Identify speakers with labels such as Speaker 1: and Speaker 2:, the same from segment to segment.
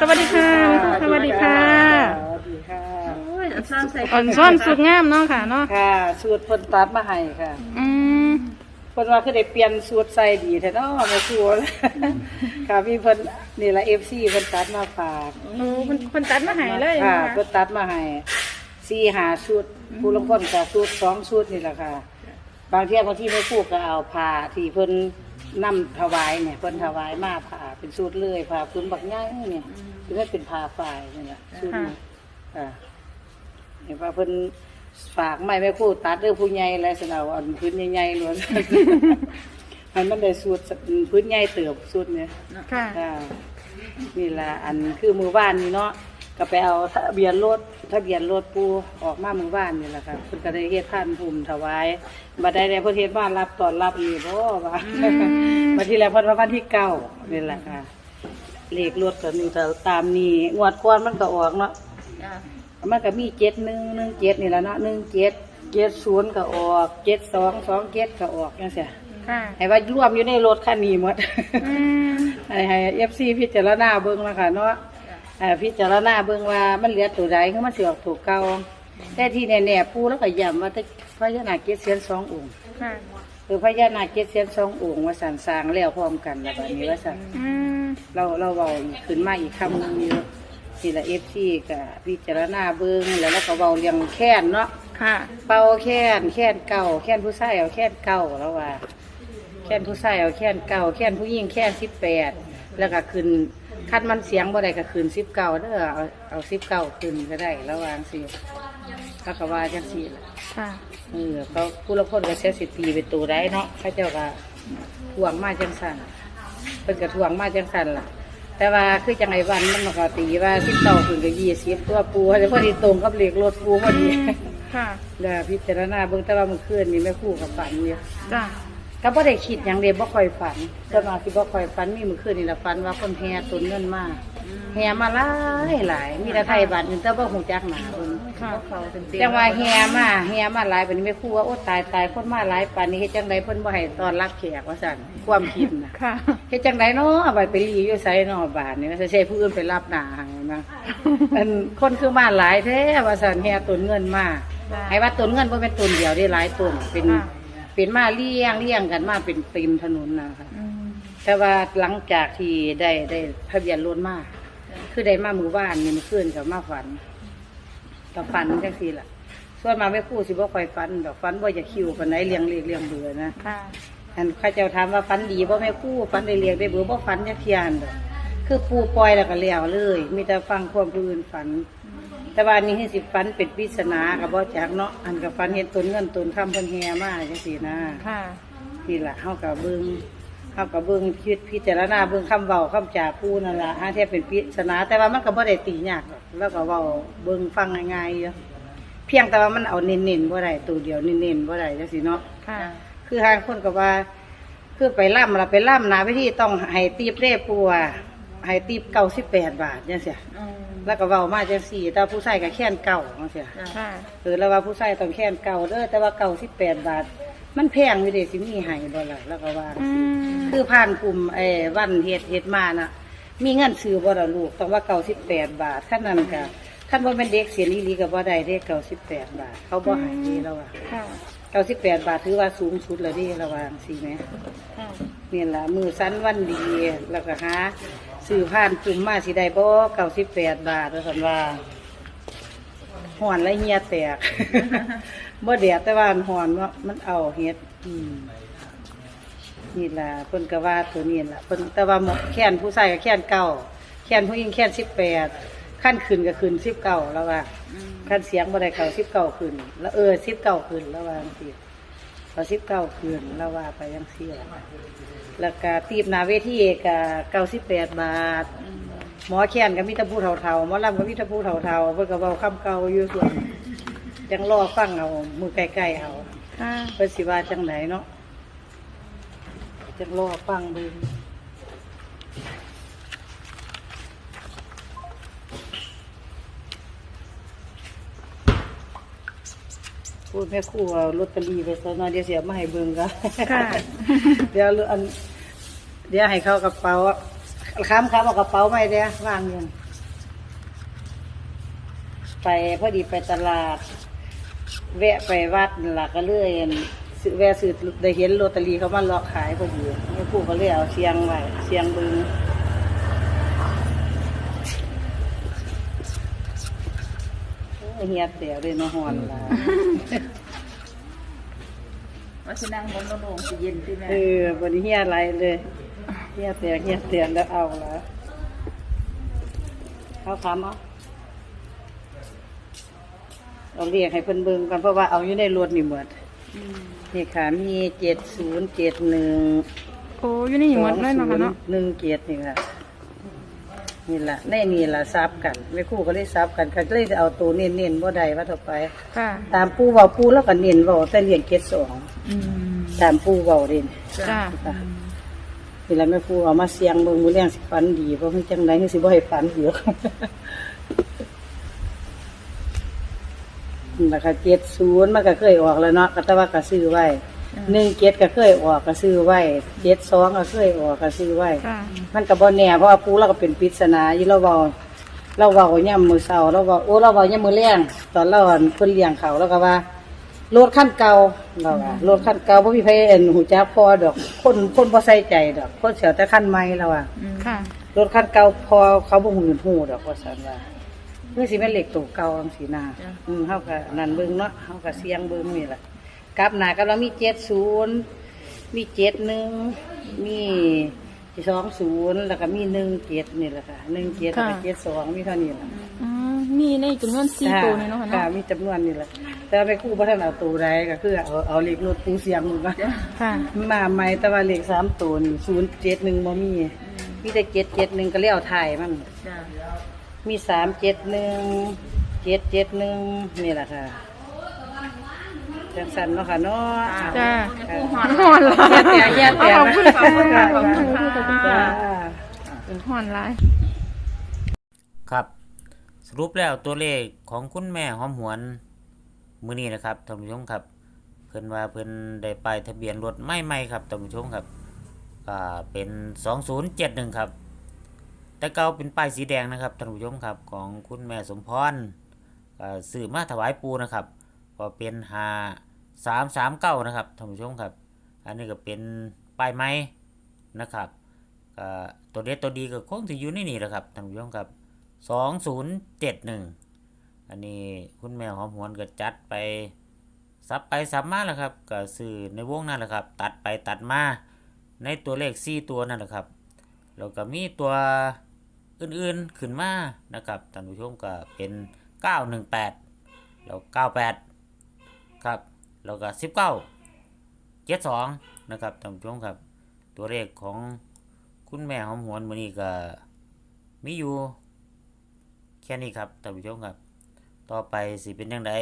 Speaker 1: สวัสดีค่ะสวัสดีค่ะ
Speaker 2: สวัสดีค่ะ
Speaker 3: โอ้ยอันซ่อนใส่
Speaker 1: อ่อนซ่อนสุดงามเนาะค่ะเนาะ
Speaker 2: ค่ะ สูตรเพิ่นตัดมาให้ค่ะ
Speaker 1: อืม
Speaker 2: เพิ่นว่าคือได้เปลี่ยนสูตรใส่ดีแท้เนาะแม่ครูค่ะพี่เพิ่นนี่ละ FC เพิ่นตัดมาฝาก
Speaker 1: โอ้คนคนตัดมาใหายเลย
Speaker 2: ค่ะ
Speaker 1: นะคะ
Speaker 2: เพิ่นตัดมาให้สี่หาชุดผู้ลางคนก็สูตรสองชุดนี่แหละค่ะ บางเที่ยบางที่แม่ครูก็เอาผ้าที่เพิ่น นำถวายเนี่ยเพิ่นถวายมาผ้าเป็นสูตรเลยผ้าพื้นบักใหญ่เนี่ยคือว่าเป็นผ้าฝ่ายนี่แหละชุดนี้ค่ะเห็นว่าเพิ่นฝากไม้แม่ครูตัดเรื่องผู้ใหญ่อะไรสนเอาอันพื้นใหญ่ๆล้วนให้มันได้สูตรพื้นใหญ่เติบสูตรเนี่ย
Speaker 1: ค่ะ
Speaker 2: ค่ะนี่ละอันคือมือบ้านนี่เนาะ ก็ไปเอาทะเบียนรถทะเบียนรถปูออกมามือบ้านนี่แหละค่ะเพิ่นก็ได้เฮ็ดท่านภูมิถวายบัดได้ได้เพิ่นเฮ็ดบ้านรับตอนรับอีกบ่ว่า
Speaker 1: อืม
Speaker 2: มาที่แล้วเพิ่นว่าวันที่เก้านี่แหละค่ะเลขรถก็นี่ถ้าตามนี้งวดก่อนมันก็ออกเนาะ
Speaker 3: จ้ะ
Speaker 2: มันก็มีเจ็ดหนึ่งหนึ่งเจ็ดนี่แหละเนาะหนึ่งเจ็ดเจ็ดศูนย์ก็ออกเจ็ดสองสองเจ็ดก็ออกจังซี่
Speaker 1: ค่ะ
Speaker 2: ให้ว่ารวมอยู่ในรถคันนี้หมด
Speaker 1: อืม
Speaker 2: ให้ให้เอฟซีพิจารณาเบิ่งนะคะเนาะ เอ่อพิจารณาเบิ่งว่ามันเหลือตัวใดคือมันสิออกตัวเก่าแต่ที่แน่ๆปูแล้วก็ย้ำว่าแต่พญานาคเกศเสียนสององค์
Speaker 1: ค่ะ
Speaker 2: คือพญานาคเกศเสียนสององค์ว่าสันสร้างแล้วพร้อมกันแล้วบัดนี้ว่าสัน
Speaker 1: อืม
Speaker 2: เราเราเว้าอีกขึ้นมาอีกคำหนึงอยู่ทีละเอฟซีก็พิจารณาเบิ่งแล้วเราก็เว้าเรียงแค้นเนาะ
Speaker 1: ค่ะ
Speaker 2: เป่าแค้นแค้นเก่าแค้นผู้ชายเอาแค้นเก่าแล้วว่าแค้นผู้ชายเอาแค้นเก่าแค้นผู้หญิงแค้นสิบแปดแล้วก็ขึ้น คัดมันเสียงบ่ได้ก็ขึ้นสิบเก้าเด้อเอาเอาสิบเก้าขึ้นก็ได้ระหวางสิเขาก็ว่าจังสี่ล่ะ
Speaker 1: ค่ะ
Speaker 2: เออเขาผู้ละคนก็เสียสิตีเป็นตัวได้เนาะเขาเจ้าก็ทวงมาจังสันเป็นก็ทวงมาจังสันล่ะ แต่ว่าคือจังไงวันมันก็ตีว่าสิบเก้าขึ้นก็ยี่สิบตัวปูเขาจะพอดีตรงกับเหล็กรถปูพอดี
Speaker 1: ค่ะ
Speaker 2: แล้วพิจารณาเบิ่งแต่ว่าเมื่อคืนนี่แม่ครู่กับฝันอยู่
Speaker 1: จ้ะ
Speaker 2: ก็บ่ได้คิดอย่างเดียวบ่ค่อยฝันแต่มาสิบ่ค่อยฝันมีเมื่อคืนนี่ละฝันว่าคนแห่ตุนเงินมาแห่มาหลายหลายมีแต่ไทยบัตรแต่บ่ฮู้จักหน้าเพิ่น
Speaker 1: ค่ะ
Speaker 3: เขาเต็มเต็ม
Speaker 2: จังว่าแห่มาแห่มาหลายบัดนี้แม่ครูว่าโอ้ตายตายคนมาหลายปานนี้เฮ็ดจังไดเพิ่นบ่ให้ต้อนรับแขกว่าซั่นความคิดน่ะ
Speaker 1: ค่ะ
Speaker 2: เฮ็ดจังไดเนาะเอาไปไปรีอยู่ไสเนาะบาดนี่ว่าสิใช้ผู้อื่นไปรับหน้าให้นะอันคนคือมาหลายแท้ว่าซั่นแห่ตุนเงินมา
Speaker 1: จ้ะ
Speaker 2: ให้ว่าตุนเงินบ่เป็นตุนเดียวได้หลายตุนเป็น
Speaker 1: ค่ะ
Speaker 2: เป็นมาเลี้ยงเลี้ยงกันมาเป็นเต็มถนนนะคะ
Speaker 1: อืม
Speaker 2: แต่ว่าหลังจากที่ได้ได้ทะเบียนรถมาคือได้มามือบ้านนี่มันขึ้นกับมาฝันกับฝันจังซี่ล่ะ ส่วนมาไม่พูดสิบ่ค่อยฝันดอกฝันบ่จะคิวปานไหนเลี้ยงเลียงเลี้ยงเบื่อนะ
Speaker 1: ค่ะ
Speaker 2: อันข้าเจ้าถามว่าฝันดีบ่แม่คู่ฝันได้เลี้ยงได้เบื่อบ่ฝันจักเที่ยนดอกคือปูปล่อยแล้วก็แล้วเลย มีแต่ฟังความผู้อื่นฝัน แต่ว่าอันนี้ให้สิฝันเป็นปริศนากับบ่จักเนาะอันกับฝันเห็นตนเงินตนคำเพิ่นแห่มาจังซี่นะ
Speaker 1: ค่ะ
Speaker 2: นี่ล่ะเฮากับเบิ่งเฮากับเบิ่งคิดพิจารณาเบิ่งคำเว้าคำจาผู้นั่นล่ะหาแท้เป็นปริศนา แต่ว่ามันก็บ่ได้ตียากหรอกแล้วก็เว้าเบิ่งฟังง่ายๆอยู่เพียงแต่ว่ามันเอาเน้นๆบ่ได้ตัวเดียวเน้นๆบ่ได้จังซี่เนาะ
Speaker 1: ค่ะ
Speaker 2: คือทางคนก็ว่า คือไปล่ำล่ะไปล่ำหนาไปที่ต้องให้ตีบเร่ปัว ให้ตีบ98บาทจังซี่
Speaker 3: อืม
Speaker 2: แล้วก็เว้ามาจังซี่แต่ผู้ชายก็แค่นเก่าจังซี่
Speaker 1: ค่ะ
Speaker 2: เออแล้วว่าผู้ชายต้องแค่นเก่าเด้อแต่ว่าเก่า18บาท มันแพงอยู่เด้สิมีให้บ่ล่ะแล้วก็ว่า
Speaker 1: อืม
Speaker 2: คือผ่านกลุ่มไอ้วันเฮ็ดเฮ็ดมาน่ะ มีเงินซื้อบ่ล่ะลูกต้องว่าเก่าสิบแปดบาทขั้นนั้นก็ขั้นบ่เป็นเด็กเสียนอีหลีก็บ่ได้เด้เก่าสิบแปดบาท เขาบ่ให้เด้แล้วว่า
Speaker 1: ค่ะ
Speaker 2: เก่าสิบแปดบาทถือว่าสูงสุดแล้วเด้ระวังสิแหม
Speaker 1: ค่ะ
Speaker 2: นี่ล่ะมือสันวันดีแล้วก็หา ซื้อผ่านกลุ่มมาสิได้บ่เก่าสิบแปดบาทว่าซั่นว่าห่อนและเหียแตกบ่แดดแต่ว่ามันห่อนว่ามันเอาเฮ็ดอืมนี่ล่ะเพิ่นก็ว่าตัวนี้ล่ะเพิ่นแต่ว่าหมอแค้นผู้ชายก็แค้นเก่าแค้นผู้หญิงแค้นสิบแปดขั้นขึ้นก็ขึ้นสิบเก้าแล้วว่า
Speaker 3: อืม
Speaker 2: ขั้นเสียงบ่ได้เก่าสิบเก้าขึ้น แล้วเออสิบเก้าขึ้นแล้วว่าจั งซี่พอสิบเก้าขึ้นแล้วว่าไปยังซี่ล่ะแล้วก็ตีบหน้าเวทีก็เก้าสิบแปดบาท หมอแค้นก็มีแตะผู้เฒ่าๆหมอลำก็มีแตะผู้เฒ่าๆเพิ่นก็เว้าคำเก่าอยู่ส่วนจังรอฟังเอามือใกล้ๆเอา
Speaker 1: ค่ะ
Speaker 2: เพิ่นสิว่าจังไหนเนาะจังรอฟังเบิ่ง พูดแม่ครูว่าลอตเตอรี่ไปซะหน่อยเดี๋ยวเสียมาให้เบิ่งกันเดี๋ยวอัน เดี๋ยวให้เข้ากระเป๋าค้ามค้ามเอากระเป๋าไม่เดี๋ยววางอยู่ไปพอดีไปตลาด แวะไปวัดหลักก็เรื่อยสื่อแวะสื่อได้เห็นโรตารีเขามาลอกขายพอดีแม่ครูก็เลยเอาเสียงไว้เสียงเบิ่ง อเฮียเตียวเลยเนาะฮอนล่ะ
Speaker 3: ว่าสินั่งบนโลงสิเย็นที่แม่
Speaker 2: เออวันเฮียอะไรเลยเฮียเตียเฮียเตียแล้วเอาละเขาคำเอาเราเรียกให้เพิ่นเบิ่งกันเพราะว่าเอาอยู่ในรถนี่หมดนี่ค่ะมีเจ็ดศูนย์เจ็ดหนึ่ง
Speaker 1: โอ้อยู่นี่หมดเลยเนาะค่ะเนาะ
Speaker 2: หนึ่งเจ็ดนี่ค่ะ นี่ละในนี่ละซับกันไม่คู่ก็เลยซับกันก็เลยเอาตัวเน้นๆบ่ได้ว่าต่อไป
Speaker 1: ค่ะ
Speaker 2: ตามปูเว้าปูแล้วก็เน้นเว้าแต่เรียงเจ็ดสอง
Speaker 3: อืม
Speaker 2: ตามปูเว้าเด่น
Speaker 1: จ้า
Speaker 2: ค่ะเวลาแม่ครูเอามาเสียงเบิ่งมือเลี้ยงสิฝันดีเพราะมันจังไดคือสิบ่ให้ฝันอยู่นั่นล่ะค่ะเจ็ดศูนย์มันก็เคยออกแล้วเนาะก็แต่ว่าก็ซื้อไว้ หนึ่งเจ็ดก็เคยออกก็ซื้อไว้เจ็ดสองก็เคยออกก็ซื้อไว้
Speaker 1: ค่ะ
Speaker 2: มันก็บ่แน่เพราะว่าปูเราก็เป็นปริศนาอยู่เราเว้าเราเว้าย่ำมือเช้าเราเว้าโอ้เราเว้าย่ำมือแรงตอนเราอั่นเพิ่นเลี้ยงเขาเราก็ว่ารถคันเก่าเราว่ารถคันเก่าบ่มีไผเอ็นหูจักพอดอก คนคนบ่ใส่ใจดอกคนเสียวแต่คันใหม่แล้วอะ
Speaker 1: ค่ะ
Speaker 2: รถคันเก่าพอเขาบ่ฮู้ฮู้ดอกว่าซั่นว่าเพื่อสิแม่นเหล็กตัวเก่าจังซี่นะอืมเฮาก็นั่นเบิ่งเนาะเฮาก็เสียงเบิ่งนี่ล่ะ กลับหน้าก็เรามี70มี71มี20แล้วก็มี17นี่แหละค่ะ17แล้วก็72มีเท่านี้ล่ะ
Speaker 1: อืมมีในจำนวนสี่ตัวนี่เนาะค่ะ
Speaker 2: ค่ะ
Speaker 1: เนาะ
Speaker 2: มีจำนวนนี่แหละแต่ว่าไปคู่บ่ทันเอาตัวใดก็คือเอาเอาเลขรถปูเสียงมันว่า
Speaker 1: ค่ะ
Speaker 2: มาใหม่แต่ว่าเลขสามตัวนี่071บ่มีมีแต่771ก็เลยเอาถ่ายมัน
Speaker 3: จ้า
Speaker 2: มีสามเจ็ดหนึ่งเจ็ดเจ็ดหนึ่งนี่แหละค่ะ จังสันเนาะค่ะเนาะ
Speaker 1: จ้า
Speaker 2: ค่ะ
Speaker 1: หอนหลาย
Speaker 2: แย่แย่แย่
Speaker 1: ขอบคุณค่ะ
Speaker 2: ขอบคุณค่ะ
Speaker 1: ขอบคุณค่ะขอบคุณค่ะ
Speaker 2: จ้า
Speaker 1: หอนหลาย
Speaker 4: ครับ สรุปแล้วตัวเลขของคุณแม่หอมหวนมือนี้นะครับท่านผู้ชมครับ เพิ่นว่าเพิ่นได้ป้ายทะเบียนรถไม่ใหม่ครับท่านผู้ชมครับอ่าเป็น2071ครับแต่เก่าเป็นป้ายสีแดงนะครับท่านผู้ชมครับของคุณแม่สมพรอ่าสื่อมาถวายปูนะครับ ก็เป็นหา 339นะครับท่านผู้ชมครับ อันนี้ก็เป็นป้ายไม้นะครับอ่าตัวเด็ดตัวดีก็คงจะอยู่ในนี่แหละครับท่านผู้ชมครับสองศูนย์เจ็ดหนึ่งอันนี้คุณแม่หอมหวนก็จัดไปซับไปซับมาแล้วครับก็สื่อในวงนั่นแหละครับ ตัดไปตัดมาในตัวเลขสี่ตัวนั่นแหละครับแล้วก็มีตัวอื่นๆขึ้นมานะครับท่านผู้ชมก็เป็นเก้าหนึ่งแปดแล้วเก้าแปดครับ แล้วก็สิบเก้าเจ็ดสองนะครับท่านผู้ชมครับ ตัวเลขของคุณแม่หอมหวนมือนี้ก็มีอยู่แค่นี้ครับท่านผู้ชมครับ ต่อไปสิเป็นยังไง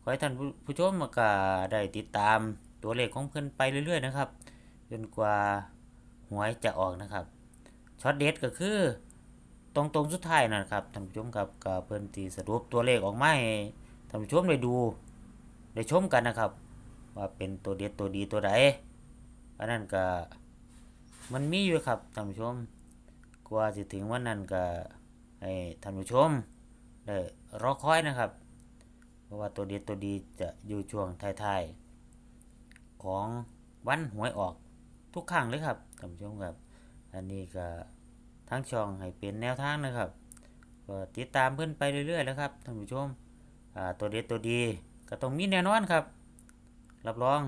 Speaker 4: ขอให้ท่านผู้ผู้ชมก็ได้ติดตามตัวเลขของเพื่อนไปเรื่อยๆนะครับจนกว่าหวยจะออกนะครับช็อตเด็ดก็คือตรงๆสุดท้ายนะครับท่านผู้ชมครับก็เพื่อนที่สรุปตัวเลขออกมาให้ท่านผู้ชมได้ดู ได้ชมกันนะครับ ว่าเป็นตัวเด็ดตัวดีตัวใดอันนั้นก็มันมีอยู่ครับท่านผู้ชม กว่าสิถึงวันนั้นก็ให้ท่านผู้ชมได้รอคอยนะครับ เพราะว่าตัวเด็ดตัวดีจะอยู่ช่วงท้ายๆของวันหวยออกทุกครั้งเลยครับท่านผู้ชมครับ อันนี้ก็ทั้งช่องให้เป็นแนวทางนะครับก็ติดตามเพื่อนไปเรื่อยๆแล้วครับท่านผู้ชมตัวเด็ดตัวดี ก็ต้องมีแน่นอนครับ รับรอง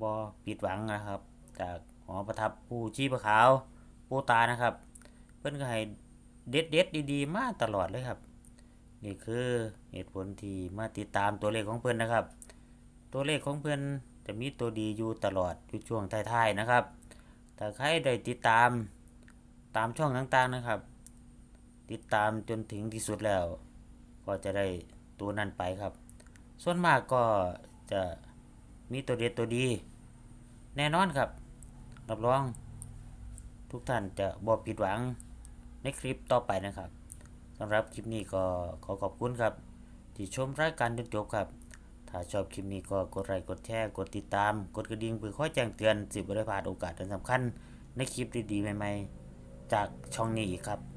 Speaker 4: บอปิดหวังนะครับ จากหอประทับปูชีพขาวปูตานะครับ เพื่อนก็ให้เด็ดเด็ดดีๆ มาตลอดเลยครับ นี่คือเหตุผลที่มาติดตามตัวเลขของเพื่อนนะครับ ตัวเลขของเพื่อนจะมีตัวดีอยู่ตลอดอยู่ช่วงท้ายๆนะครับถ้าใครได้ติดตามตามช่องต่างๆนะครับ ติดตามจนถึงที่สุดแล้ว ก็จะได้ตัวนั้นไปครับ ส่วนมากก็จะมีตัวเด็ดตัวดี แน่นอนครับ รับรอง ทุกท่านจะบอกผิดหวังในคลิปต่อไปนะครับสำหรับคลิปนี้ก็ขอขอบคุณครับ ที่ชมรายการจนจบครับ ถ้าชอบคลิปนี้ก็กดไลค์กดแชร์กดติดตาม กดกระดิ่งเพื่อคอยแจ้งเตือนสิบได้พลาดโอกาสอันสำคัญ ในคลิปดีๆใหม่ๆ จากช่องนี้อีกครับ